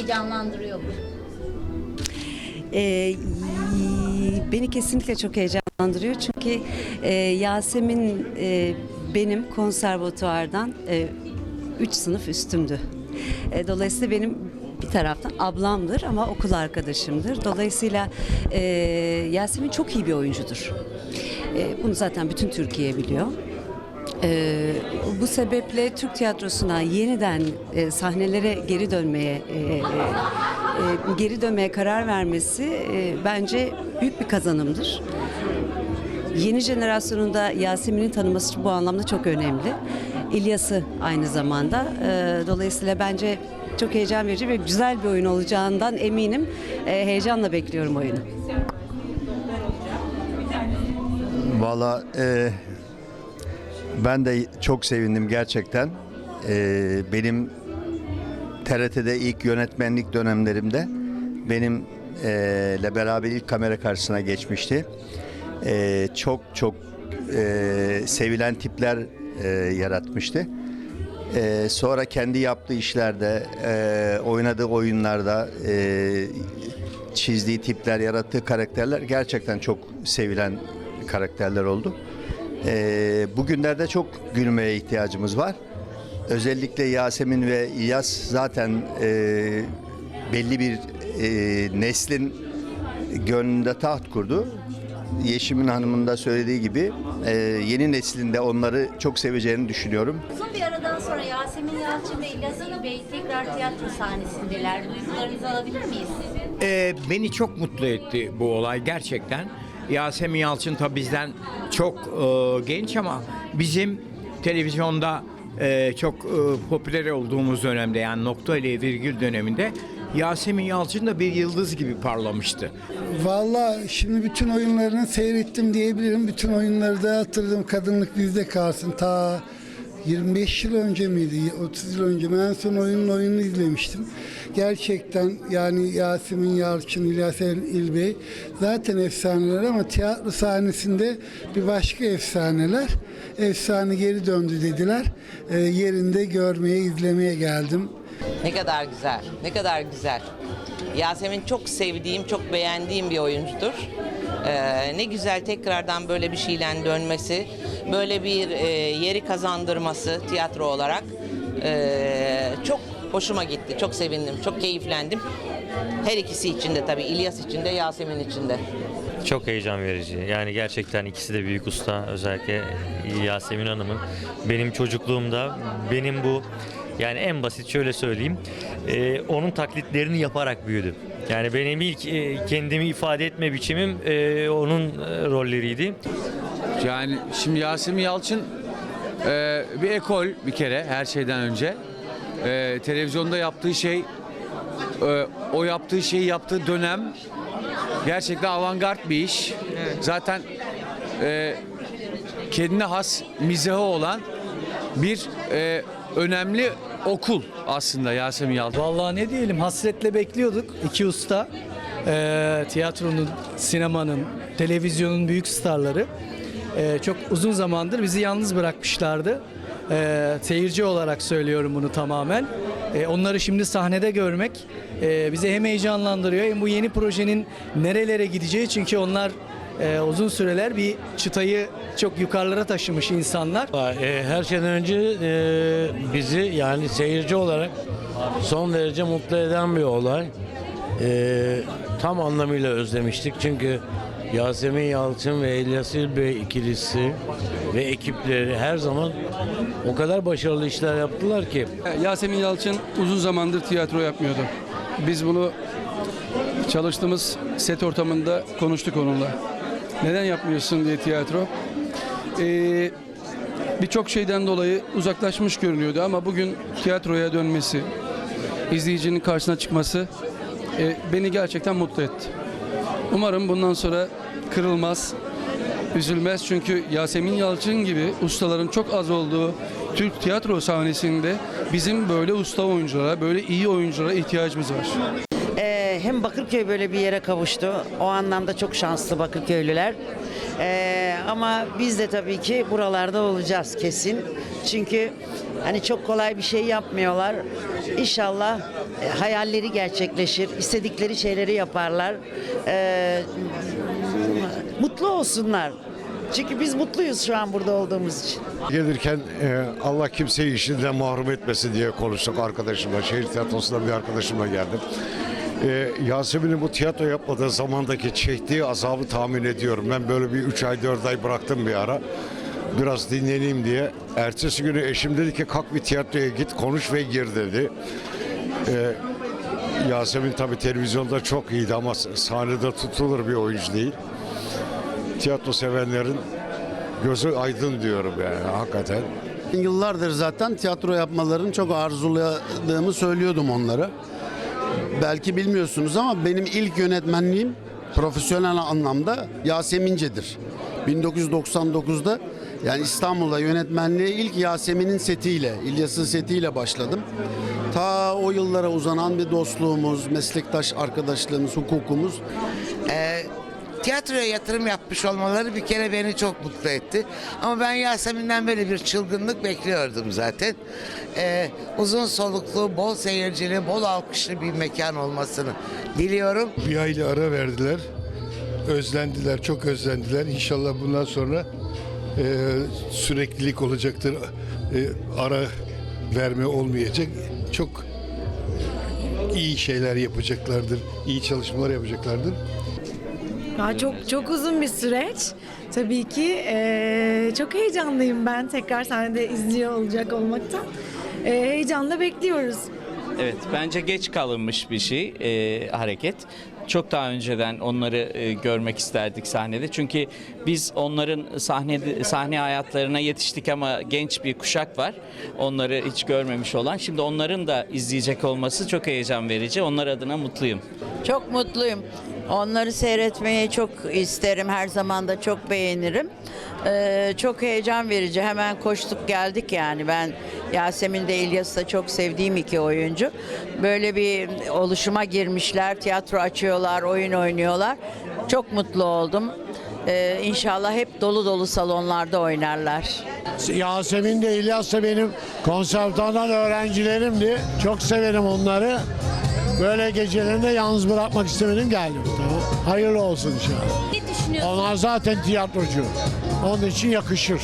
heyecanlandırıyor mu? Ee, beni kesinlikle çok heyecanlandırıyor çünkü e, Yasemin e, benim konservatuvardan 3 sınıf üstümdü. E, dolayısıyla benim bir taraftan ablamdır ama okul arkadaşımdır. Dolayısıyla e, Yasemin çok iyi bir oyuncudur. E, bunu zaten bütün Türkiye biliyor. Ee, bu sebeple Türk tiyatrosuna yeniden e, sahnelere geri dönmeye e, e, e, geri dönmeye karar vermesi e, bence büyük bir kazanımdır. Yeni jenerasyonunda Yasemin'i tanıması bu anlamda çok önemli. İlyas'ı aynı zamanda. E, dolayısıyla bence çok heyecan verici ve güzel bir oyun olacağından eminim. E, heyecanla bekliyorum oyunu. Valla e, ben de çok sevindim gerçekten. E, benim TRT'de ilk yönetmenlik dönemlerimde benim e, beraber ilk kamera karşısına geçmişti. E, çok çok e, sevilen tipler e, yaratmıştı. E, sonra kendi yaptığı işlerde, e, oynadığı oyunlarda, e, çizdiği tipler, yarattığı karakterler gerçekten çok sevilen karakterler oldu. E, bugünlerde çok gülmeye ihtiyacımız var. Özellikle Yasemin ve İlyas zaten e, belli bir e, neslin gönlünde taht kurdu. Yeşim'in hanımın da söylediği gibi e, yeni neslinde onları çok seveceğini düşünüyorum. Uzun bir aradan sonra Yasemin Yalçın ve İlyas Bey tekrar tiyatro sahnesindeler. Duygularınızı alabilir miyiz? Ee, beni çok mutlu etti bu olay gerçekten. Yasemin Yalçın tabii bizden çok e, genç ama bizim televizyonda e, çok e, popüler olduğumuz dönemde yani nokta ile virgül döneminde Yasemin Yalçın da bir yıldız gibi parlamıştı. Valla şimdi bütün oyunlarını seyrettim diyebilirim. Bütün oyunları da hatırladım. Kadınlık bizde kalsın. Ta 25 yıl önce miydi? 30 yıl önce. Ben en son oyunun oyununu izlemiştim. Gerçekten yani Yasemin Yalçın, İlyas İlbey zaten efsaneler ama tiyatro sahnesinde bir başka efsaneler. Efsane geri döndü dediler. Ee, yerinde görmeye, izlemeye geldim. Ne kadar güzel, ne kadar güzel. Yasemin çok sevdiğim, çok beğendiğim bir oyuncudur. Ee, ne güzel tekrardan böyle bir şeyle dönmesi, böyle bir e, yeri kazandırması tiyatro olarak ee, çok hoşuma gitti, çok sevindim, çok keyiflendim. Her ikisi için de tabii, İlyas için de, Yasemin için de. Çok heyecan verici. Yani gerçekten ikisi de büyük usta. Özellikle Yasemin Hanım'ın. Benim çocukluğumda benim bu yani en basit şöyle söyleyeyim. e, onun taklitlerini yaparak büyüdüm. Yani benim ilk e, kendimi ifade etme biçimim e, onun e, rolleriydi. Yani şimdi Yasemin Yalçın e, bir ekol bir kere her şeyden önce. E, televizyonda yaptığı şey e, o yaptığı şeyi yaptığı dönem gerçekten avantgard bir iş. Zaten e, kendine has mizahı olan bir e, önemli okul aslında Yasemin Yalçın. Vallahi ne diyelim hasretle bekliyorduk iki usta. Ee, tiyatronun, sinemanın, televizyonun büyük starları. Ee, çok uzun zamandır bizi yalnız bırakmışlardı. Ee, seyirci olarak söylüyorum bunu tamamen. Ee, onları şimdi sahnede görmek e, bizi hem heyecanlandırıyor hem bu yeni projenin nerelere gideceği çünkü onlar e, uzun süreler bir çıtayı çok yukarılara taşımış insanlar. E, Her şeyden önce e, bizi yani seyirci olarak son derece mutlu eden bir olay. E, tam anlamıyla özlemiştik çünkü Yasemin Yalçın ve İlyas Bey ikilisi ve ekipleri her zaman o kadar başarılı işler yaptılar ki. Yasemin Yalçın uzun zamandır tiyatro yapmıyordu. Biz bunu çalıştığımız set ortamında konuştuk onunla. Neden yapmıyorsun diye tiyatro. Ee, Birçok şeyden dolayı uzaklaşmış görünüyordu ama bugün tiyatroya dönmesi, izleyicinin karşısına çıkması e, beni gerçekten mutlu etti. Umarım bundan sonra kırılmaz, üzülmez çünkü Yasemin Yalçın gibi ustaların çok az olduğu Türk tiyatro sahnesinde bizim böyle usta oyunculara, böyle iyi oyunculara ihtiyacımız var. Hem Bakırköy böyle bir yere kavuştu. O anlamda çok şanslı Bakırköylüler. Ee, ama biz de tabii ki buralarda olacağız kesin. Çünkü hani çok kolay bir şey yapmıyorlar. İnşallah e, hayalleri gerçekleşir. istedikleri şeyleri yaparlar. Ee, mutlu olsunlar. Çünkü biz mutluyuz şu an burada olduğumuz için. Gelirken e, Allah kimseyi işinden mahrum etmesin diye konuştuk arkadaşımla. Şehir tiyatrosundan bir arkadaşımla geldim. E, Yasemin'in bu tiyatro yapmadığı zamandaki çektiği azabı tahmin ediyorum. Ben böyle bir 3 ay 4 ay bıraktım bir ara. Biraz dinleneyim diye. Ertesi günü eşim dedi ki kalk bir tiyatroya git konuş ve gir dedi. E, Yasemin tabii televizyonda çok iyiydi ama sahnede tutulur bir oyuncu değil. Tiyatro sevenlerin gözü aydın diyorum yani hakikaten. Yıllardır zaten tiyatro yapmalarını çok arzuladığımı söylüyordum onlara. Belki bilmiyorsunuz ama benim ilk yönetmenliğim profesyonel anlamda Yasemince'dir. 1999'da yani İstanbul'da yönetmenliğe ilk Yasemin'in setiyle, İlyas'ın setiyle başladım. Ta o yıllara uzanan bir dostluğumuz, meslektaş arkadaşlığımız, hukukumuz Ee, tiyatroya yatırım yapmış olmaları bir kere beni çok mutlu etti. Ama ben Yasemin'den böyle bir çılgınlık bekliyordum zaten. Ee, uzun soluklu, bol seyircili, bol alkışlı bir mekan olmasını diliyorum. Bir aylık ara verdiler. Özlendiler, çok özlendiler. İnşallah bundan sonra e, süreklilik olacaktır. E, ara verme olmayacak. Çok iyi şeyler yapacaklardır. iyi çalışmalar yapacaklardır. Ya çok çok uzun bir süreç. Tabii ki eee, çok heyecanlıyım ben tekrar sahnede izliyor olacak olmaktan. Eee, heyecanla bekliyoruz. Evet, bence geç kalınmış bir şey, e, hareket. Çok daha önceden onları e, görmek isterdik sahnede. Çünkü biz onların sahne sahne hayatlarına yetiştik ama genç bir kuşak var. Onları hiç görmemiş olan. Şimdi onların da izleyecek olması çok heyecan verici. Onlar adına mutluyum. Çok mutluyum. Onları seyretmeyi çok isterim. Her zaman da çok beğenirim. Ee, çok heyecan verici. Hemen koştuk geldik yani. Ben Yasemin de İlyas'ı da çok sevdiğim iki oyuncu. Böyle bir oluşuma girmişler. Tiyatro açıyorlar, oyun oynuyorlar. Çok mutlu oldum. Ee, inşallah hep dolu dolu salonlarda oynarlar. Yasemin de İlyas da benim konservatuardan öğrencilerimdi. Çok severim onları. Böyle gecelerinde yalnız bırakmak istemedim geldim. Tamam. Hayırlı olsun inşallah. Ne düşünüyorsunuz? Onlar zaten tiyatrocu. Onun için yakışır.